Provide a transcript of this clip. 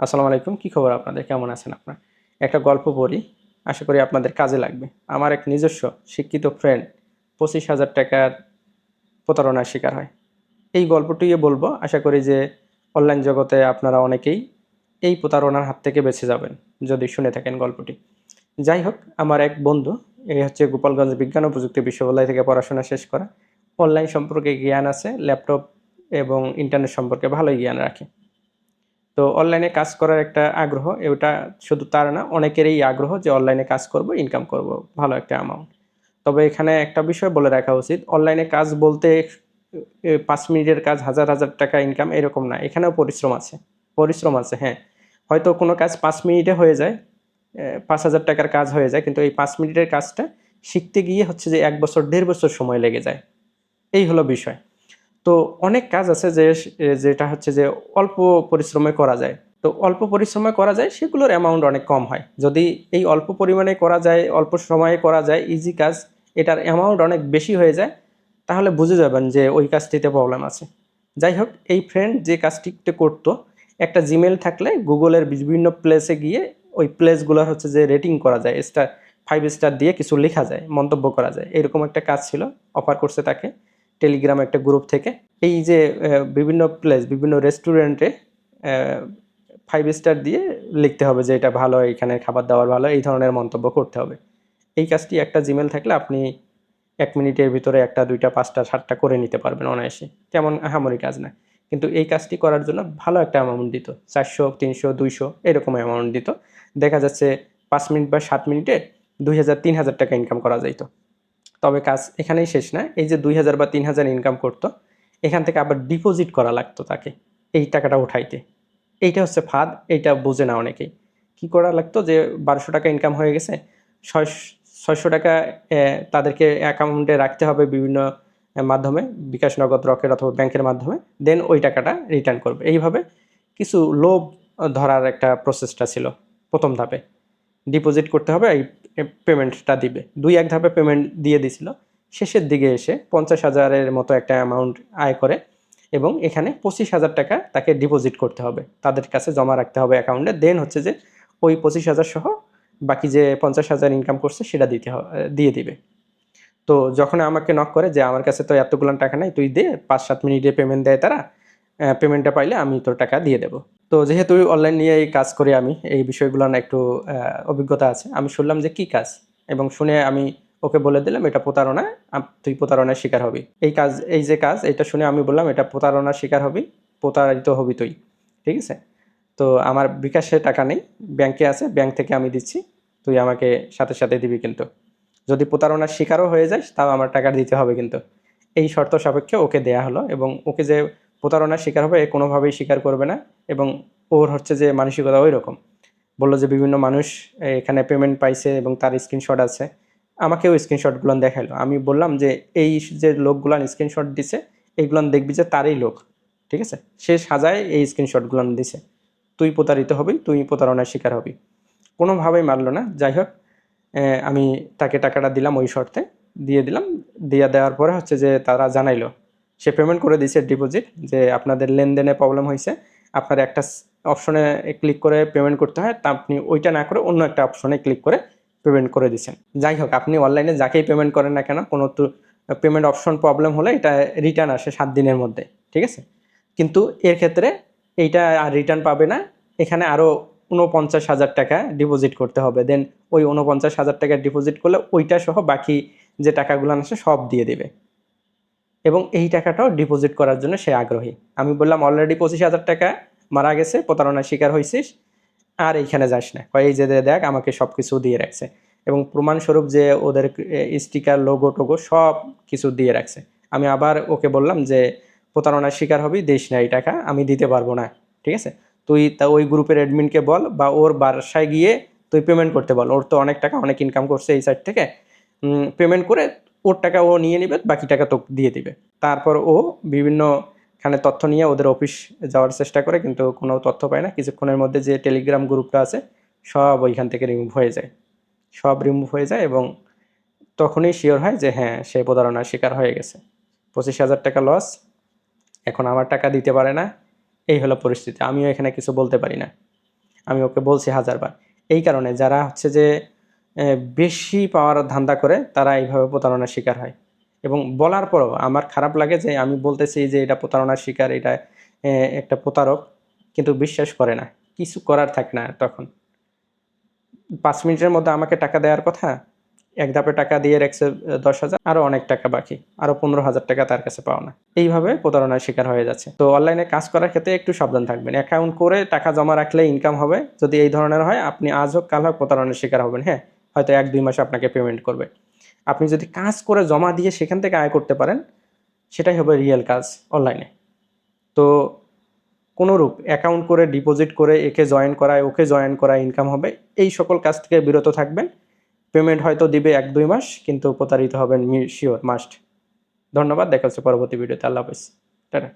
আসসালামু আলাইকুম, কী খবর আপনাদের? কেমন আছেন আপনার? একটা গল্প পড়ি, আশা করি আপনাদের কাজে লাগবে। আমার এক নিজস্ব শিক্ষিত ফ্রেন্ড পঁচিশ হাজার টাকার প্রতারণার শিকার হয়। এই গল্পটিও বলব, আশা করি যে অনলাইন জগতে আপনারা অনেকেই এই প্রতারণার হাত থেকে বেঁচে যাবেন, যদি শুনে থাকেন গল্পটি। যাই হোক, আমার এক বন্ধু, এই হচ্ছে গোপালগঞ্জ বিজ্ঞান ও প্রযুক্তি বিশ্ববিদ্যালয় থেকে পড়াশোনা শেষ করা অনলাইন সম্পর্কে জ্ঞান আছে ল্যাপটপ এবং ইন্টারনেট সম্পর্কে ভালোই জ্ঞান রাখে। তো অনলাইনে কাজ করার একটা আগ্রহ, এটা শুধু তার না, অনেকেরই আগ্রহ যে অনলাইনে কাজ করব ইনকাম করব, ভালো একটা অ্যামাউন্ট তবে এখানে একটা বিষয় বলে রাখা উচিত অনলাইনে কাজ বলতে পাঁচ মিনিটের কাজ হাজার হাজার টাকা ইনকাম এরকম না, এখানেও পরিশ্রম আছে পরিশ্রম আছে হ্যাঁ। হয়তো কোনো কাজ পাঁচ মিনিটে হয়ে যায় পাঁচ হাজার টাকার কাজ হয়ে যায়, কিন্তু এই পাঁচ মিনিটের কাজটা শিখতে গিয়ে হচ্ছে যে এক বছর, দেড় বছর সময় লেগে যায়। এই হলো বিষয়। তো অনেক কাজ আছে যে, যেটা হচ্ছে যে অল্প পরিশ্রমে করা যায়। তো অল্প পরিশ্রমে করা যায়, সেগুলোর অ্যামাউন্ট অনেক কম হয়। যদি এই অল্প পরিমাণে করা যায়, অল্প সময়ে করা যায় ইজি কাজ, এটার অ্যামাউন্ট অনেক বেশি হয়ে যায়, তাহলে বুঝে যাবেন যে ওই কাজটিতে প্রবলেম আছে। যাই হোক, এই ফ্রেন্ড যে কাজটিতে করতো, একটা জিমেল থাকলে গুগলের বিভিন্ন প্লেসে গিয়ে ওই প্লেসগুলোর হচ্ছে যে রেটিং করা যায় স্টার ফাইভ স্টার দিয়ে কিছু লেখা যায়, মন্তব্য করা যায়। এরকম একটা কাজ ছিল অফার করছে তাকে। টেলিগ্রাম একটা গ্রুপ থেকে। এই যে বিভিন্ন প্লেস বিভিন্ন রেস্টুরেন্টে ফাইভ স্টার দিয়ে লিখতে হবে যে, এটা ভালো, এখানে খাবার দাবার ভালো। এই ধরনের মন্তব্য করতে হবে। এই কাজটি একটা জিমেল থাকলে আপনি এক মিনিটের ভিতরে একটা, দুইটা, পাঁচটা, সাতটা করে নিতে পারবেন অনায়াসে। তেমন আহামরি কাজ না। কিন্তু এই কাজটি করার জন্য ভালো একটা অ্যামাউন্ট দিত। চারশো, তিনশো, দুইশো, এরকম অ্যামাউন্ট দিত। দেখা যাচ্ছে পাঁচ মিনিট বা সাত মিনিটে দুই হাজার, তিন হাজার টাকা ইনকাম করা যাইতো। তবে কাজ এখানেই শেষ না। এই যে দুই হাজার বা তিন হাজার ইনকাম করতো, এখান থেকে আবার ডিপোজিট করা লাগতো তাকে, এই টাকাটা উঠাইতে। এইটা হচ্ছে ফাঁদ, এইটা বোঝে না অনেকেই। কি করা লাগতো যে বারোশো টাকা ইনকাম হয়ে গেছে ছয় ছয়শো টাকা তাদেরকে অ্যাকাউন্টে রাখতে হবে বিভিন্ন মাধ্যমে, বিকাশ নগদ, রকেট অথবা ব্যাংকের মাধ্যমে দেন ওই টাকাটা রিটার্ন করবে। এইভাবে কিছু লোভ ধরার একটা প্রসেসটা ছিল প্রথম ধাপে। ডিপোজিট করতে হবে, এই পেমেন্টটা দিবে। দুই এক ধাপে পেমেন্ট দিয়ে দিছিল। শেষের দিকে এসে পঞ্চাশ হাজারের মতো একটা অ্যামাউন্ট আয় করে এবং এখানে পঁচিশ হাজার টাকা তাকে ডিপোজিট করতে হবে। তাদের কাছে জমা রাখতে হবে অ্যাকাউন্টে দেন হচ্ছে যে ওই পঁচিশ হাজার সহ বাকি যে পঞ্চাশ হাজার ইনকাম করছে সেটা দিতে দিয়ে দিবে। তো যখন আমাকে নক করে যে আমার কাছে তো এতগুলো টাকা নাই, তুই দে, পাঁচ সাত মিনিটে পেমেন্ট দেয় তারা পেমেন্টটা পাইলে আমি তোর টাকা দিয়ে দেবো। তো যেহেতু অনলাইন নিয়ে এই কাজ করি আমি, এই বিষয়গুলো না একটু অভিজ্ঞতা আছে। আমি শুনলাম যে কি কাজ? এবং শুনে আমি ওকে বলে দিলাম, এটা প্রতারণা তুই প্রতারণার শিকার হবি। এই কাজ, এই যে কাজ, এটা শুনে আমি বললাম, এটা প্রতারণার শিকার হবি, প্রতারিত হবি তুই। ঠিক আছে? তো আমার বিকাশে টাকা নেই, ব্যাংকে আছে, ব্যাংক থেকে আমি দিচ্ছি, তুই আমাকে সাথে সাথে দিবি কিন্তু। যদি প্রতারণার শিকারও হয়ে যাস, তাও আমার টাকা দিতে হবে কিন্তু। এই শর্ত সাপেক্ষে ওকে দেয়া হলো এবং ওকে যে প্রতারণার শিকার হবে, এ কোনোভাবেই স্বীকার করবে না এবং ওর হচ্ছে যে মানসিকতা ওই রকম বলল যে বিভিন্ন মানুষ এখানে পেমেন্ট পাইছে এবং তার স্ক্রিনশট আছে। আমাকেও স্ক্রিনশটগুলো দেখাইলো। আমি বললাম যে এই যে লোকগুলান স্ক্রিনশট দিছে এইগুলান দেখবি যে তারই লোক, ঠিক আছে? সে সাজায় এই স্ক্রিনশটগুলো দিছে। তুই প্রতারিত হবি, তুই প্রতারণার শিকার হবি। কোনোভাবেই মানলো না। যাই হোক আমি তাকে টাকাটা দিলাম ওই শর্তে। দিয়ে দিলাম। দিয়ে দেওয়ার পরে হচ্ছে যে তারা জানাইলো সে পেমেন্ট করে দিয়েছে ডিপোজিট যে আপনাদের লেনদেনে প্রবলেম হয়েছে। আপনার একটা অপশনে ক্লিক করে পেমেন্ট করতে হয়, তা আপনি ওইটা না করে অন্য একটা অপশনে ক্লিক করে পেমেন্ট করে দিচ্ছেন যাই হোক, আপনি অনলাইনে যাকেই পেমেন্ট করেন না কেন, কোনো তো পেমেন্ট অপশন প্রবলেম হলে এটা রিটার্ন আসে সাত দিনের মধ্যে, ঠিক আছে? কিন্তু এর ক্ষেত্রে এইটা আর রিটার্ন পাবে না। এখানে আরও উনপঞ্চাশ হাজার টাকা ডিপোজিট করতে হবে। দেন ওই উনপঞ্চাশ হাজার টাকা ডিপোজিট করলে ওইটা সহ বাকি যে টাকাগুলো আসে সব দিয়ে দেবে। এবং এই টাকাটাও ডিপোজিট করার জন্য সে আগ্রহী। আমি বললাম অলরেডি পঁচিশ হাজার টাকা মারা গেছে, প্রতারণার শিকার হয়েছিস আর এইখানে যাস না। কয়, এই যে দেখ, আমাকে সব কিছু দিয়ে রাখছে। এবং প্রমাণস্বরূপ যে ওদের স্টিকার লোগো টোগো সব কিছু দিয়ে রাখছে। আমি আবার ওকে বললাম যে, প্রতারণার শিকার হবি, দিস না এই টাকা, আমি দিতে পারব না। ঠিক আছে? তুই তা ওই গ্রুপের অ্যাডমিনকে বল বা ওর বাসায় গিয়ে তুই পেমেন্ট করতে বল। ওর তো অনেক টাকা, অনেক ইনকাম করছে এই সাইড থেকে। পেমেন্ট করে ওর টাকা ও নিয়ে নেবে, বাকি টাকা তোকে দিয়ে দিবে। তারপর ও বিভিন্ন এখানে তথ্য নিয়ে ওদের অফিস যাওয়ার চেষ্টা করে, কিন্তু কোনো তথ্য পায় না। কিছুক্ষণের মধ্যে যে টেলিগ্রাম গ্রুপটা আছে, সব ওইখান থেকে রিমুভ হয়ে যায়। সব রিমুভ হয়ে যায় এবং তখনই শিওর হয় যে হ্যাঁ সে প্রতারণার শিকার হয়ে গেছে। পঁচিশ হাজার টাকা লস এখন আমার টাকা দিতে পারে না। এই হলো পরিস্থিতি। আমিও এখানে কিছু বলতে পারি না। আমি ওকে বলছি হাজারবার। এই কারণে যারা হচ্ছে যে বেশি পাওয়ার ধান্দা করে তারা এইভাবে প্রতারণার শিকার হয়। এবং বলার পরও আমার খারাপ লাগে যে আমি বলতেছি যে এটা প্রতারণার শিকার, এটা একটা প্রতারক, কিন্তু বিশ্বাস করে না। কিছু করার থাকে না তখন। পাঁচ মিনিটের মধ্যে আমাকে টাকা দেওয়ার কথা, এক ধাপে টাকা দিয়ে রেখেছে দশ হাজার আরও অনেক টাকা বাকি আরও পনেরো হাজার টাকা তার কাছে পাও না। এইভাবে প্রতারণার শিকার হয়ে যাচ্ছে। তো অনলাইনে কাজ করার ক্ষেত্রে একটু সাবধান থাকবেন। অ্যাকাউন্ট করে টাকা জমা রাখলে ইনকাম হবে। যদি এই ধরনের হয়, আপনি আজ হোক কাল হোক প্রতারণার শিকার হবেন হ্যাঁ? হয়তো এক, দুই মাসে আপনাকে পেমেন্ট করবে। আপনি যদি কাজ করে জমা দিয়ে সেখান থেকে আয় করতে পারেন, সেটাই হবে রিয়েল কাজ অনলাইনে তো কোনোরূপ অ্যাকাউন্ট করে ডিপোজিট করে, একে জয়েন করায়, ওকে জয়েন করায় ইনকাম হবে, এই সকল কাজ থেকে বিরত থাকবেন। পেমেন্ট হয়তো দিবে এক, দুই মাস, কিন্তু প্রতারিত হবেন শিওর মাস্ট ধন্যবাদ, দেখা হচ্ছে পরবর্তী ভিডিওতে আল্লাহ হাফেজ। টাটা।